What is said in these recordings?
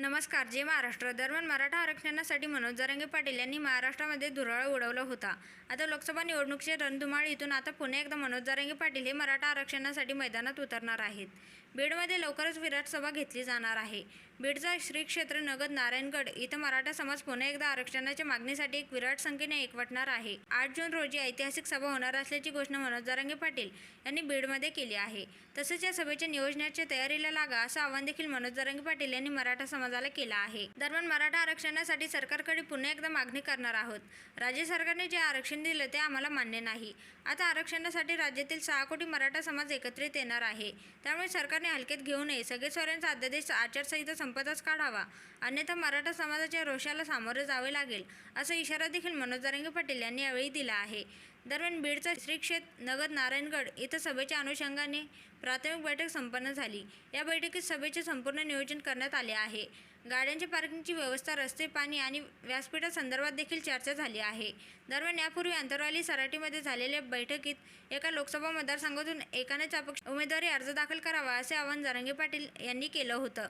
नमस्कार जे महाराष्ट्र दरम्यान मराठा आरक्षणासाठी मनोज जरांगे पाटील यांनी महाराष्ट्रामध्ये धुराळ उडवला होता. आता लोकसभा निवडणुकीचे रणधुमाळ इथून आता पुन्हा एकदा मनोज जरांगे पाटील हे मराठा आरक्षणासाठी मैदानात उतरणार आहेत. बीडमध्ये लवकरच विराट सभा घेतली जाणार आहे. बीडचा श्री क्षेत्र नगद नारायणगड इथं मराठा समाज पुन्हा एकदा आरक्षणाच्या मागणीसाठी एक विराट संख्येने एकवटणार आहे. आठ जून रोजी ऐतिहासिक सभा होणार असल्याची घोषणा मनोज जरांगे पाटील यांनी बीडमध्ये केली आहे. तसेच या सभेच्या नियोजनाच्या तयारीला लागा असं आवाहन देखील मनोज जरांगे पाटील यांनी मराठा समाजाला केलं आहे. दरम्यान मराठा आरक्षणासाठी सरकारकडे पुन्हा एकदा मागणी करणार आहोत. राज्य सरकारने जे आरक्षण दिलं ते आम्हाला मान्य नाही. आता आरक्षणासाठी राज्यातील सहा कोटी मराठा समाज एकत्रित येणार आहे. त्यामुळे सरकार सरकारने हलक्यात घेऊ नये. सगळे सोयऱ्यांचा अध्यादेश आचारसंहिता संपतच काढावा. अन्यथा मराठा समाजाच्या रोषाला सामोरे जावे लागेल असा इशारा देखील मनोज जरांगे पाटील यांनी यावेळी दिला आहे. दरम्यान बीडचा श्रीक्षेत्र नगर नारायणगड इथं सभेच्या अनुषंगाने प्राथमिक बैठक संपन्न झाली. या बैठकीत सभेचे संपूर्ण नियोजन करण्यात आले आहे. गाड्यांच्या पार्किंगची व्यवस्था रस्ते पाणी आणि व्यासपीठासंदर्भात देखील चर्चा झाली आहे. दरम्यान यापूर्वी अंतरवाली सराटीमध्ये झालेल्या बैठकीत एका लोकसभा मतदारसंघातून एकानेच अपक्ष उमेदवारी अर्ज दाखल करावा असे आवाहन जरांगे पाटील यांनी केलं होतं.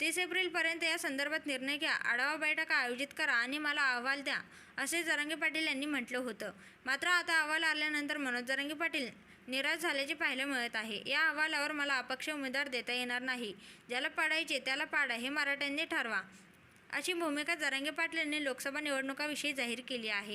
तीस एप्रिलपर्यंत या संदर्भात निर्णय घ्या. आढावा बैठका आयोजित करा आणि मला अहवाल द्या असे जरांगे पाटील यांनी म्हटलं होतं. मात्र आता अहवाल आल्यानंतर मनोज जरांगे पाटील निराश झाल्याचे पाहायला मिळत आहे. या अहवालावर मला अपक्ष उमेदवार देता येणार नाही. ज्याला पाडायचे त्याला पाडा हे मराठ्यांनी ठरवा अशी भूमिका जरांगे पाटील यांनी लोकसभा निवडणुकाविषयी जाहीर केली आहे.